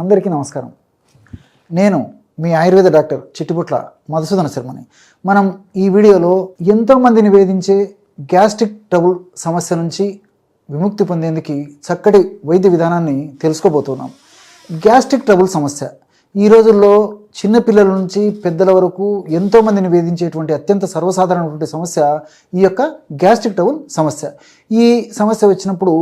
అందరికీ నమస్కారం. నేను మీ ఆయుర్వేద డాక్టర్ చిట్టిపుట్ల మధుసూదన శర్మని. మనం ఈ వీడియోలో ఎంతోమందిని వేధించే గ్యాస్ట్రిక్ ట్రబుల్ సమస్య నుంచి విముక్తి పొందేందుకు చక్కటి వైద్య విధానాన్ని తెలుసుకోబోతున్నాం. గ్యాస్ట్రిక్ ట్రబుల్ సమస్య. ఈ రోజుల్లో చిన్నపిల్లల నుంచి పెద్దల వరకు ఎంతోమందిని వేధించేటువంటి అత్యంత సర్వసాధారణటువంటి సమస్య ఈ యొక్క గ్యాస్ట్రిక్ ట్రబుల్ సమస్య. ఈ సమస్య వచ్చినప్పుడు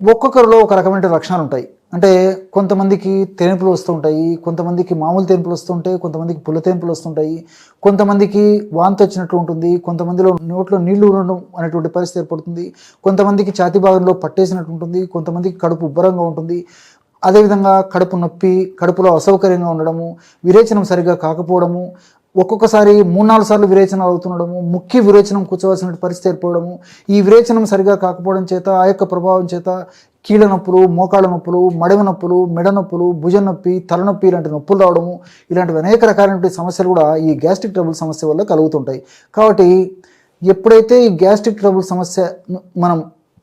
ఒక్కొక్కరిలో ఒక రకమైన లక్షణాలు ఉంటాయి అంటే కొంతమందికి తెనుపులు వస్తుంటాయి కొంతమందికి మామూలు తెనుపులు వస్తుంటాయి కొంతమందికి పుల్ల తెనుపులు వస్తుంటాయి కొంతమందికి వాంతి వచ్చినట్లు ఉంటుంది కొంతమందిలో నోట్లో నీళ్ళు ఉండడం అనేటువంటి పరిస్థితి ఏర్పడుతుంది కొంతమందికి ఛాతి భాగంలో పట్టేసినట్టు ఉంటుంది కొంతమందికి కడుపు ఉబ్బరంగా ఉంటుంది. అదేవిధంగా కడుపు నొప్పి కడుపులో అసౌకర్యంగా ఉండడము విరేచనం సరిగ్గా కాకపోవడము ఒక్కొక్కసారి మూడు నాలుగు సార్లు విరేచనాలు అవుతుండడము ముఖ్య విరేచనం కూర్చోవలసిన పరిస్థితి ఏర్పడము ఈ విరేచనం సరిగా కాకపోవడం చేత ఆ యొక్క ప్రభావం చేత కీళ్ళ నొప్పులు మోకాళ్ళ నొప్పులు మడమ నొప్పులు మెడ నొప్పులు భుజం నొప్పి తలనొప్పి ఇలాంటి నొప్పులు రావడము ఇలాంటివి అనేక రకాలైనటువంటి సమస్యలు కూడా ఈ గ్యాస్ట్రిక్ ట్రబుల్ సమస్య వల్ల కలుగుతుంటాయి. కాబట్టి ఎప్పుడైతే ఈ గ్యాస్ట్రిక్ ట్రబుల్ సమస్య మనం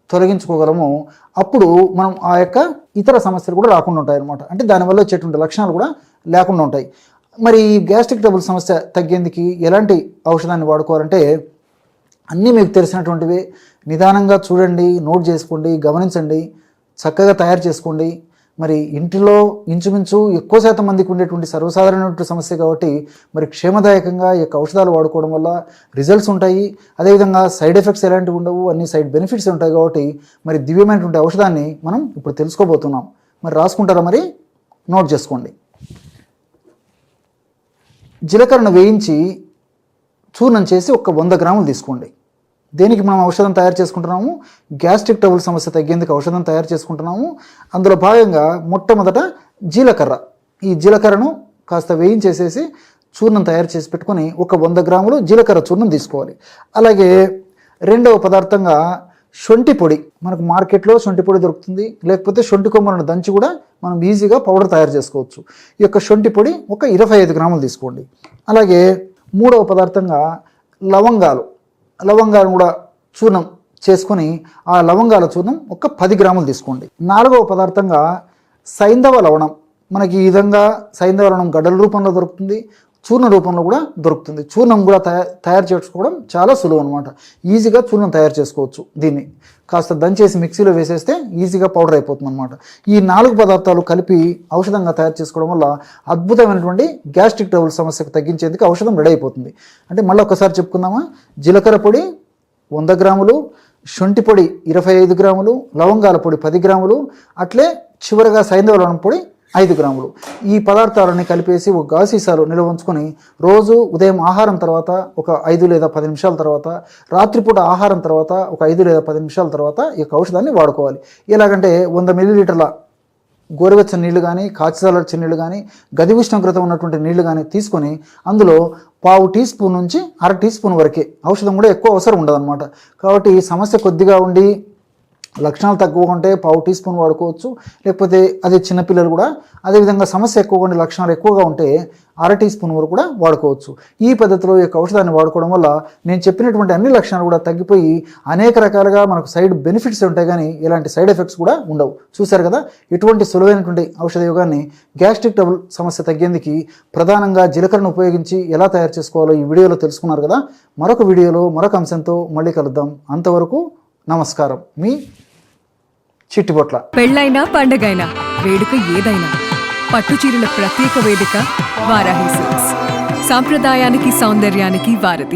తొలగించుకోగలమో అప్పుడు మనం ఆ యొక్క ఇతర సమస్యలు కూడా రాకుండా ఉంటాయి అనమాట అంటే దానివల్ల వచ్చేటువంటి లక్షణాలు కూడా లేకుండా ఉంటాయి. మరి ఈ గ్యాస్ట్రిక్ ట్రబుల్ సమస్య తగ్గేందుకు ఎలాంటి ఔషధాన్ని వాడుకోవాలంటే అన్నీ మీకు తెలిసినటువంటివి. నిదానంగా చూడండి నోట్ చేసుకోండి గమనించండి చక్కగా తయారు చేసుకోండి. మరి ఇంటిలో ఇంచుమించు ఎక్కువ శాతం మందికి ఉండేటువంటి సర్వసాధారణమైన సమస్య కాబట్టి మరి క్షేమదాయకంగా ఈ యొక్క ఔషధాలు వాడుకోవడం వల్ల రిజల్ట్స్ ఉంటాయి. అదేవిధంగా సైడ్ ఎఫెక్ట్స్ ఎలాంటివి ఉండవు అన్ని సైడ్ బెనిఫిట్స్ ఉంటాయి కాబట్టి మరి దివ్యమైనటువంటి ఔషధాన్ని మనం ఇప్పుడు తెలుసుకోబోతున్నాం. మరి రాసుకుంటారా మరి? నోట్ చేసుకోండి. జీలకర్రను వేయించి చూర్ణం చేసి ఒక వంద గ్రాములు తీసుకోండి. దేనికి మనం ఔషధం తయారు చేసుకుంటున్నాము? గ్యాస్ట్రిక్ ట్రబుల్ సమస్య తగ్గేందుకు ఔషధం తయారు చేసుకుంటున్నాము. అందులో భాగంగా మొట్టమొదట జీలకర్ర. ఈ జీలకర్రను కాస్త వేయించేసేసి చూర్ణం తయారు చేసి పెట్టుకొని ఒక వంద గ్రాములు జీలకర్ర చూర్ణం తీసుకోవాలి. అలాగే రెండవ పదార్థంగా శొంఠి పొడి. మనకు మార్కెట్లో శొంఠి పొడి దొరుకుతుంది. లేకపోతే శొంఠి కొమ్మలను దంచి కూడా మనం ఈజీగా పౌడర్ తయారు చేసుకోవచ్చు. ఈ యొక్క శొంఠి పొడి ఒక ఇరవై ఐదు గ్రాములు తీసుకోండి. అలాగే మూడవ పదార్థంగా లవంగాలు. లవంగాలు కూడా చూర్ణం చేసుకొని ఆ లవంగాల చూర్ణం ఒక పది గ్రాములు తీసుకోండి. నాలుగవ పదార్థంగా సైంధవ లవణం. మనకి ఈ విధంగా సైంధవ లవణం గడ్డల రూపంలో దొరుకుతుంది. చూర్ణ రూపంలో కూడా దొరుకుతుంది. చూర్ణం కూడా తయారు చేసుకోవడం చాలా సులువు అనమాట ఈజీగా చూర్ణం తయారు చేసుకోవచ్చు దీన్ని. కాస్త దంచేసి మిక్సీలో వేసేస్తే ఈజీగా పౌడర్ అయిపోతుంది అనమాట ఈ నాలుగు పదార్థాలు కలిపి ఔషధంగా తయారు చేసుకోవడం వల్ల అద్భుతమైనటువంటి గ్యాస్ట్రిక్ ట్రబుల్ సమస్యకు తగ్గించేందుకు ఔషధం రెడీ అయిపోతుంది. అంటే మళ్ళీ ఒకసారి చెప్పుకుందామా? జీలకర్ర పొడి వంద గ్రాములు శొంఠి పొడి ఇరవై ఐదు గ్రాములు లవంగాల పొడి పది గ్రాములు అట్లే చివరగా సైంధవ పొడి ఐదు గ్రాములు. ఈ పదార్థాలని కలిపేసి ఒక గాజు నిల్వ ఉంచుకొని రోజు ఉదయం ఆహారం తర్వాత ఒక ఐదు లేదా పది నిమిషాల తర్వాత రాత్రిపూట ఆహారం తర్వాత ఒక ఐదు లేదా పది నిమిషాల తర్వాత ఈ యొక్క ఔషధాన్ని వాడుకోవాలి. ఎలాగంటే వంద మిల్లీలీటర్ల గోరువెచ్చని నీళ్ళు కానీ కాచిదాలర్చిన నీళ్ళు కానీ గది ఉష్ణోగ్రత ఉన్నటువంటి నీళ్ళు కానీ తీసుకొని అందులో పావు టీ స్పూన్ నుంచి అర టీ స్పూన్ వరకే. ఔషధం కూడా ఎక్కువ అవసరం ఉండదన్నమాట. కాబట్టి ఈ సమస్య కొద్దిగా ఉండి లక్షణాలు తక్కువగా ఉంటే పావు టీ స్పూన్ వాడుకోవచ్చు. లేకపోతే అదే చిన్నపిల్లలు కూడా అదేవిధంగా సమస్య ఎక్కువగా ఉండే లక్షణాలు ఎక్కువగా ఉంటే అర టీ స్పూన్ వరకు కూడా వాడుకోవచ్చు. ఈ పద్ధతిలో ఈ యొక్క ఔషధాన్ని వాడుకోవడం వల్ల నేను చెప్పినటువంటి అన్ని లక్షణాలు కూడా తగ్గిపోయి అనేక రకాలుగా మనకు సైడ్ బెనిఫిట్స్ ఉంటాయి కానీ ఇలాంటి సైడ్ ఎఫెక్ట్స్ కూడా ఉండవు. చూశారు కదా? ఇటువంటి సులువైనటువంటి ఔషధ యోగాన్ని గ్యాస్ట్రిక్ ట్రబుల్ సమస్య తగ్గేందుకు ప్రధానంగా జీలకర్రను ఉపయోగించి ఎలా తయారు చేసుకోవాలో ఈ వీడియోలో తెలుసుకున్నారు కదా? మరొక వీడియోలో మరొక అంశంతో మళ్ళీ కలుద్దాం. అంతవరకు నమస్కారం. మీ చిట్టిబొట్ల. పెళ్ళైనా పండగైనా వేడుక ఏదైనా పట్టు చీరల ప్రత్యేక వేదిక వారాహి సిల్క్స్. సాంప్రదాయానికి సౌందర్యానికి వారధి.